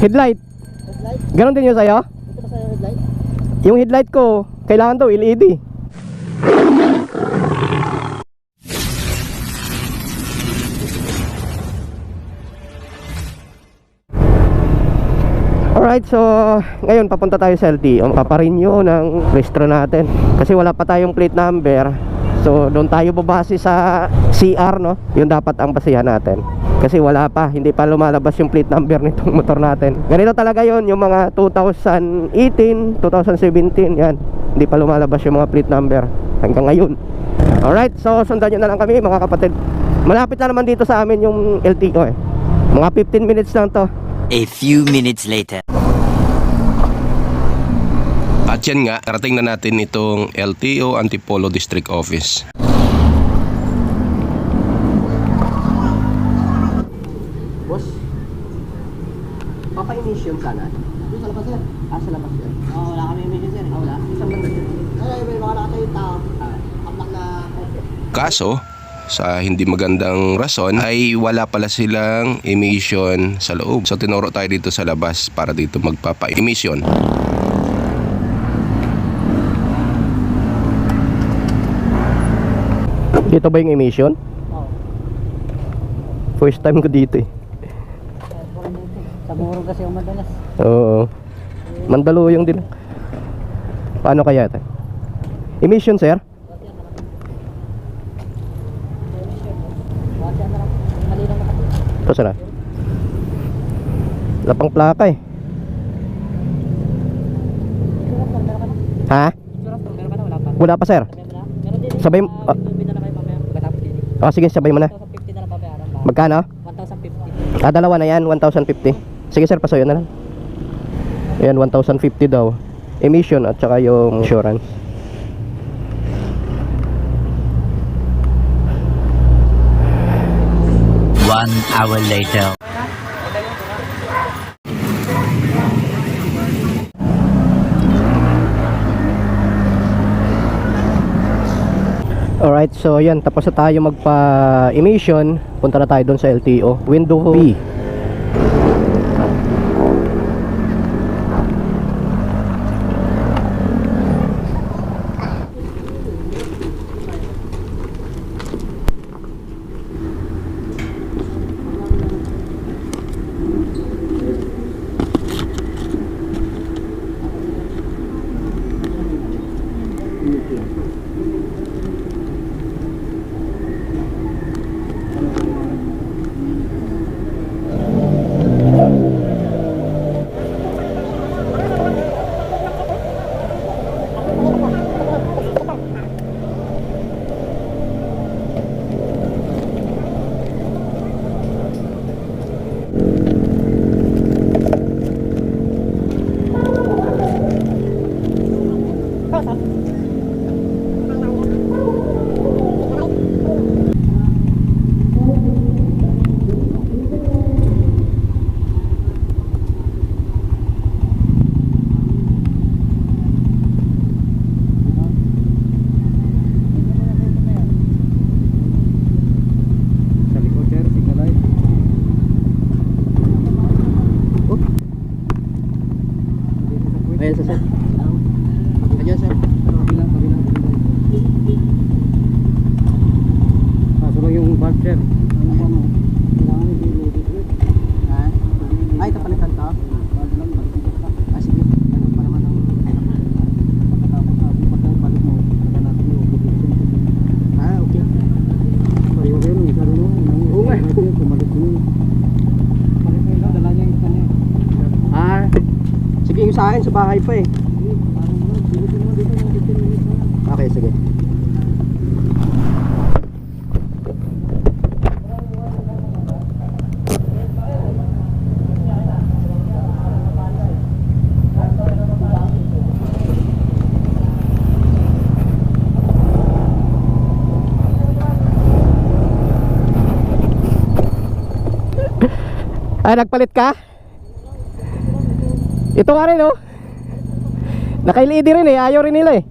Headlight. Headlight? Ganon din yun sa'yo? Ito ba sa'yo headlight? Yung headlight ko, kailangan daw LED. Alright, so ngayon papunta tayo sa LTO. Paparenew ng registro natin. Kasi wala pa tayong plate number. So doon tayo babase sa CR, no? Yung dapat ang basihan natin. Kasi wala pa, hindi pa lumalabas yung plate number nitong motor natin. Ganito talaga yon yung mga 2018, 2017, yan. Hindi pa lumalabas yung mga plate number hanggang ngayon. Alright, so sundan nyo na lang kami mga kapatid. Malapit na naman dito sa amin yung LTO eh. Mga 15 minutes lang to. A few minutes later. At yan nga, narating na natin itong LTO Antipolo District Office. Sana? Dito sa labas sir. Ah, sa labas yan. Oo, wala kami emission sir. Ah, wala. Isang banda dyan. Ay, may mga nakatayo yung tao. Apak na Kaso, sa hindi magandang rason ay wala pala silang emission sa loob. So tinuro tayo dito sa labas para dito magpapa-emission. Dito ba yung emission? First time ko dito eh. Sa muro kasi yung madalas. Oo. Mandaluyong din. Paano kaya ito? Emission, sir? Ito sana. Lapang plaka eh. Ha? Wala pa. Sir. Sabay- ah, ah. yung bida na kayo mamaya. Pagkatapos din. O, sige, sabay mo na. 1,050 na lang babayaran ba? Magkano? 1,050. Ah, dalawa na yan, 1,050. Sige, sir, pasoyo na lang. Ayan, 1,050 daw. Emission at saka yung insurance. One hour later. Alright, so yan, tapos na tayo magpa-emission. Punta na tayo doon sa LTO. Window B. sa akin sa bahay pa eh. Okay, sige. Ay, nagpalit ka? Ito nga rin, oh. Naka-LED rin eh. Ayaw rin nila eh.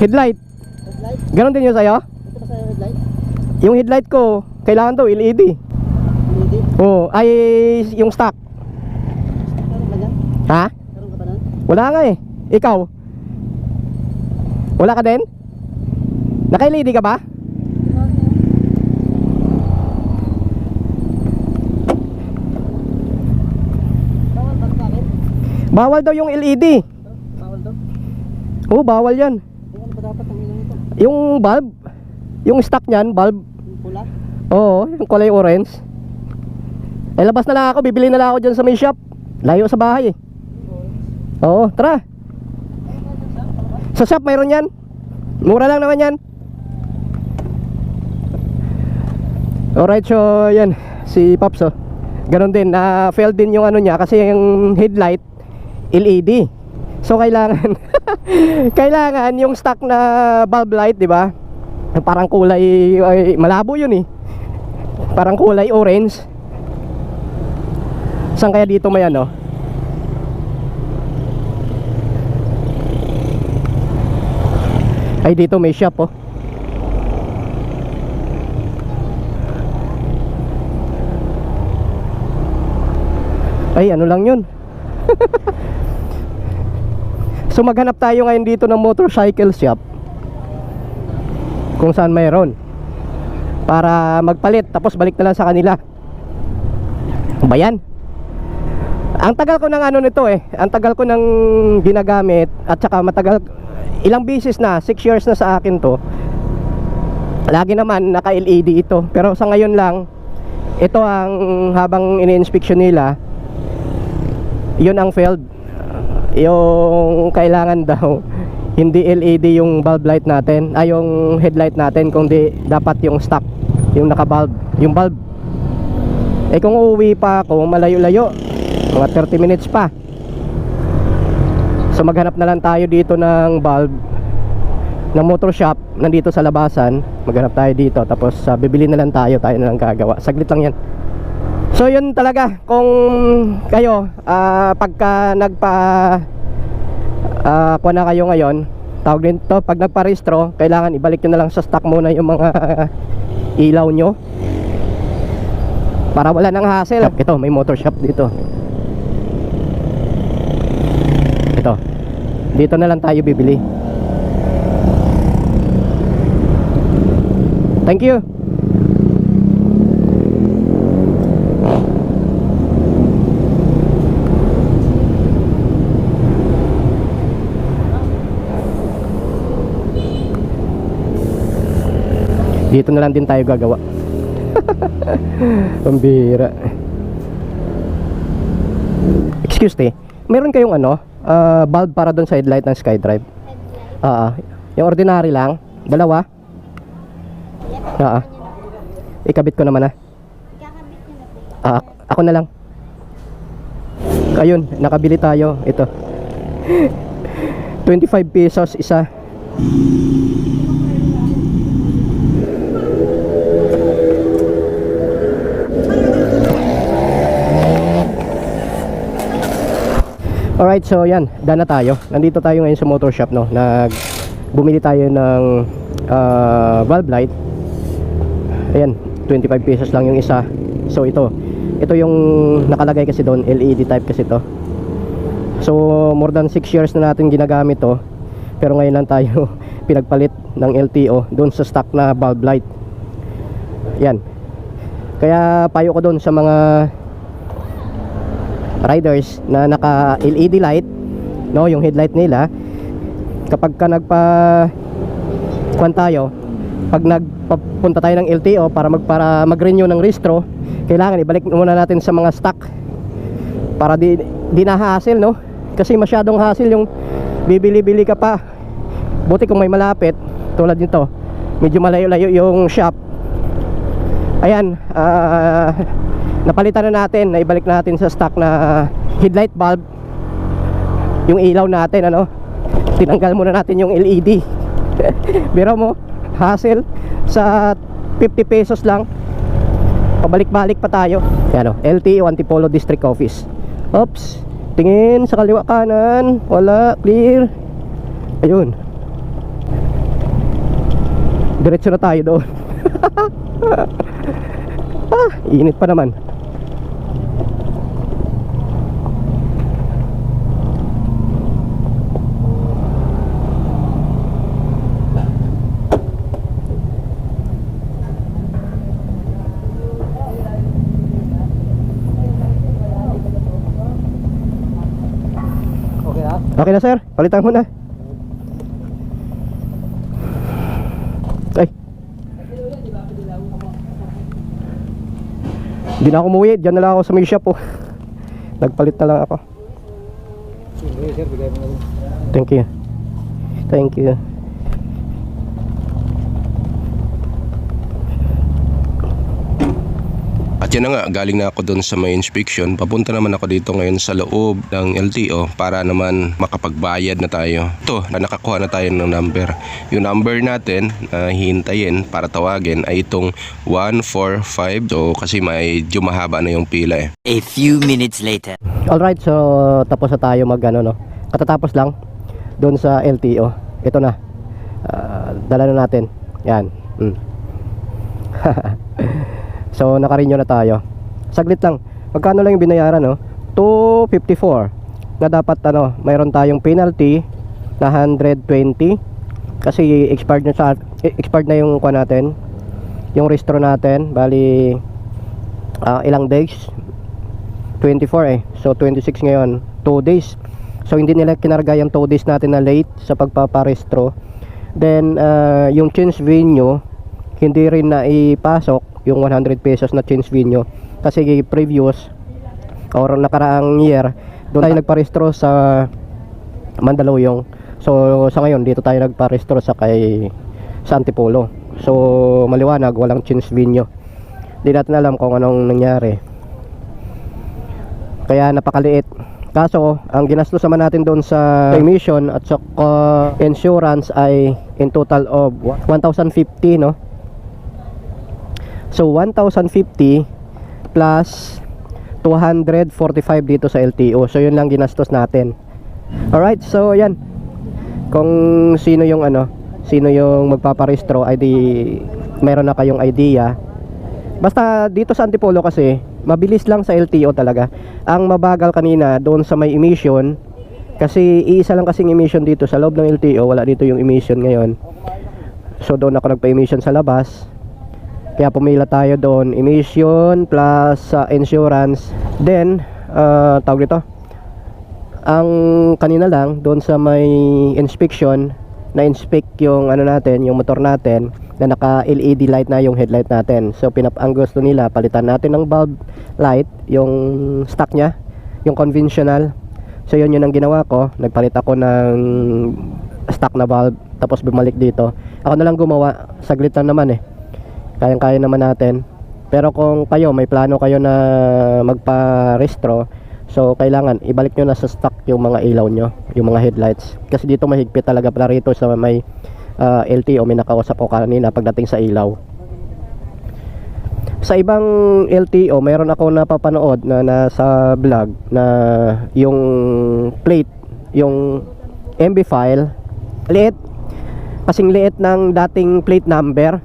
Headlight. Headlight? Ganon din yun sa'yo? Ito ba sa'yo headlight? Yung headlight ko, kailangan daw LED. Hindi. Oo, ay yung stock. Meron ba dyan? Ha? Meron ka ba nun? Wala nga eh. Ikaw? Wala ka din? Naka-LED ka ba? Bawal ba sa akin? Bawal daw yung LED. Bawal daw. Oo, bawal yan. Ano ba dapat ang ilaw nito? Yung bulb, yung stock niyan, bulb, Yung pula? oo, yung kulay orange. Eh, labas na lang ako, bibili na lang ako dyan sa may shop. Layo sa bahay eh. Oo, tara. Sa shop mayroon yan. Mura lang naman yan. Alright, so yan. Si Pops oh. Ganon din, na fail din yung ano niya kasi yung headlight LED. So kailangan kailangan yung stock na bulb light, 'di ba? Parang kulay ay, malabo 'yun eh. Parang kulay orange. Saan kaya dito may ano? Ay dito may shop oh. Ay ano lang yun So maghanap tayo ngayon dito ng motorcycle shop. Kung saan mayroon. Para magpalit Tapos balik na lang sa kanila. Ba? Ang tagal ko ng ano nito eh. Ang tagal ko ng ginagamit At saka matagal Ilang beses na 6 years na sa akin to. Lagi naman naka LED ito. Pero sa ngayon lang Ito ang habang ini-inspection nila Yun ang failed Yung kailangan daw Hindi LED yung bulb light natin Ay yung headlight natin Kundi dapat yung stock Yung naka bulb Yung bulb. Eh kung uuwi pa ako Malayo-layo Mga 30 minutes pa. So maghanap na lang tayo dito ng bulb ng motor shop nandito sa labasan maghanap tayo dito tapos uh, bibili na lang tayo tayo na lang gagawa. Saglit lang yan so yun talaga kung kayo ah, pagka nagpa uh, kuha na kayo ngayon tawag din to pag nagparehistro kailangan ibalik nyo na lang sa stock muna yung mga ilaw nyo. Para wala nang hassle. Ito may motor shop dito. Ito. Dito na lang tayo bibili. Thank you. Dito na lang din tayo gagawa. Pambira. Excuse me. Meron kayong ano, ah, bulb para doon sa headlight ng SkyDrive? Ah, ah. yung ordinary lang, dalawa. Oo. Ikabit ko naman ah. Ah, ako na lang. Ayun, nakabili tayo. Ito. 25 pesos isa. Alright, so yan, done na tayo. Nandito tayo ngayon sa motor shop, no. Nag bumili tayo ng ah, valve light. Ayan, 25 pesos lang yung isa. So ito, ito yung nakalagay kasi doon, LED type kasi to. So more than 6 years na natin ginagamit to. Pero ngayon lang tayo pinagpalit ng LTO doon sa stock na bulb light. Yan. Kaya payo ko doon sa mga riders na naka LED light, no, yung headlight nila kapag ka nagpa kuan tayo, pag nagpapunta tayo ng LTO para mag para mag-renew ng registro, kailangan ibalik muna natin sa mga stock para di di na hassle, no? Kasi masyadong hassle yung bibili-bili ka pa. Buti kung may malapit tulad nito. Medyo malayo-layo yung shop. Ayan, ah napalitan na natin, naibalik natin sa stock na headlight bulb. Yung ilaw natin, ano? Tinanggal muna natin yung LED. Biro mo, hassle sa 50 pesos lang. Pabalik-balik pa tayo. Yan o, LTO Antipolo District Office. Oops, tingin sa kaliwa kanan. Wala, clear. Ayun. Diretso na tayo doon. ah, init pa naman. Okay na? Sir, palitan mo na. Hindi na ako umuwi, dyan na lang ako sa may shop oh. Nagpalit na lang ako. Thank you. Thank you. Yan na nga, galing na ako doon sa may inspection. Papunta naman ako dito ngayon sa loob ng LTO para naman makapagbayad na tayo. Ito, na nakakuha na tayo ng number. Yung number natin na hihintayin para tawagin ay itong 145. So kasi medyo mahaba na yung pila eh. A few minutes later. Alright, so tapos na tayo mag ano no. Katatapos lang doon sa LTO. Ito na. Ah, dala na natin. Yan. Mm. so nakarinyo na tayo. Saglit lang. Magkano lang yung binayaran no? 254 na dapat ano, mayroon tayong penalty na 120 kasi expired na sa eh, expired na yung kuha natin. Yung restro natin, bali ah, ilang days 24 eh. So 26 ngayon, 2 days. So hindi nila kinarga yung 2 days natin na late sa pagpaparestro. Then uh, yung change venue hindi rin na ipasok yung 100 pesos na change venue kasi previous or nakaraang year doon tayo nagparestro sa Mandaluyong. So sa ngayon dito tayo nagparestro sa kay sa Antipolo. So maliwanag walang change venue. Hindi natin alam kung anong nangyari kaya napakaliit kaso ang ginastos naman natin doon sa emission at sa insurance ay in total of 1,050 no so 1,050 plus 245 dito sa LTO so yun lang ginastos natin alright so yan kung sino yung ano sino yung magpaparehistro ay di meron na kayong idea Basta dito sa Antipolo kasi, mabilis lang sa LTO talaga. Ang mabagal kanina doon sa may emission, kasi iisa lang kasing emission dito sa loob ng LTO, wala dito yung emission ngayon. So doon ako nagpa-emission sa labas. Kaya pumila tayo doon, emission plus uh, insurance. Then, uh, tawag dito, ang kanina lang doon sa may inspection, na-inspect yung ano natin, yung motor natin na naka LED light na yung headlight natin. So pinap ang gusto nila palitan natin ng bulb light, yung stock niya, yung conventional. So yun yun ang ginawa ko. Nagpalit ako ng stock na bulb tapos bumalik dito. Ako na lang gumawa, saglit lang naman eh. Kayang-kaya naman natin. Pero kung kayo may plano kayo na magpa-restro, so kailangan ibalik nyo na sa stock yung mga ilaw nyo, yung mga headlights. Kasi dito mahigpit talaga pala rito sa may uh, LTO may nakausap ko kanina pagdating sa ilaw. Sa ibang LTO, mayroon ako napapanood na nasa vlog na yung plate, yung MB file, liit, kasing liit ng dating plate number.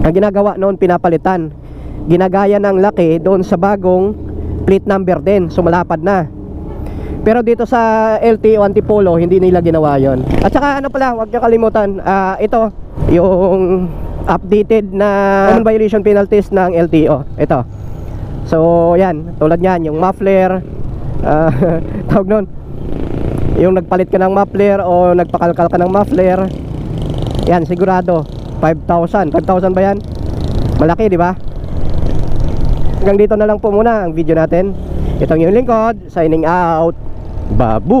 Ang ginagawa noon pinapalitan. Ginagaya ng laki doon sa bagong plate number din, so malapad na. Pero dito sa LTO Antipolo, hindi nila ginawa yon. At saka ano pala, huwag niyo kalimutan, ah, ito, yung updated na common violation penalties ng LTO. Ito. So, yan, tulad niyan, yung muffler, ah, tawag nun, yung nagpalit ka ng muffler o nagpakalkal ka ng muffler, yan, sigurado, 5,000. 5,000 ba yan? Malaki, di ba? Hanggang dito na lang po muna ang video natin. Ito ang yung lingkod, signing out. Babu!